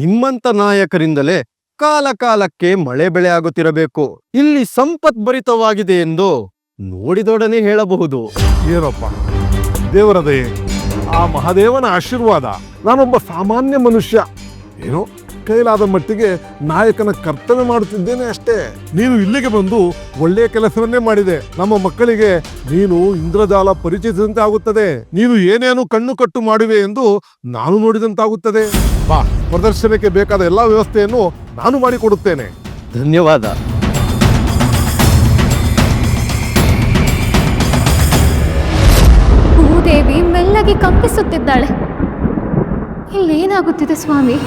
ನಿಮ್ಮಂತ ನಾಯಕರಿಂದಲೇ ಕಾಲ ಕಾಲಕ್ಕೆ ಮಳೆ ಬೆಳೆ ಆಗುತ್ತಿರಬೇಕು. ಇಲ್ಲಿ ಸಂಪತ್ಭರಿತವಾಗಿದೆ ಎಂದು ನೋಡಿದೊಡನೆ ಹೇಳಬಹುದು. ಏನಪ್ಪ? ದೇವರ ದಯೆ. ಆ ಮಹಾದೇವನ ಆಶೀರ್ವಾದ ನಾನೊಬ್ಬ ಸಾಮಾನ್ಯ ಮನುಷ್ಯ. ಏನೋ? ಕೈಲಾದ ಮಟ್ಟಿಗೆ ನಾಯಕನ ಕರ್ತವ್ಯ ಮಾಡುತ್ತಿದ್ದೇನೆ ಅಷ್ಟೇ. ನೀನು ಇಲ್ಲಿಗೆ ಬಂದು ಒಳ್ಳೆಯ ಕೆಲಸವನ್ನೇ ಮಾಡಿದೆ. ನಮ್ಮ ಮಕ್ಕಳಿಗೆ ನೀನು ಇಂದ್ರಜಾಲ ಪರಿಚಯಿಸಿದಂತೆ ಆಗುತ್ತದೆ. ನೀನು ಏನೇನು ಕಣ್ಣು ಕಟ್ಟು ಮಾಡುವೆ ಎಂದು ನಾನು ನೋಡಿದಂತಾಗುತ್ತದೆ. ಬಾ ಪ್ರದರ್ಶನಕ್ಕೆ ಬೇಕಾದ ಎಲ್ಲಾ ವ್ಯವಸ್ಥೆಯನ್ನು ನಾನು ಮಾಡಿಕೊಡುತ್ತೇನೆ. ಧನ್ಯವಾದ. ಭೂದೇವಿ ಮೆಲ್ಲಗೆ ಕಂಪಿಸುತ್ತಿದ್ದಾಳೆ. ಇಲ್ಲೇನಾಗುತ್ತಿದೆ ಸ್ವಾಮಿ?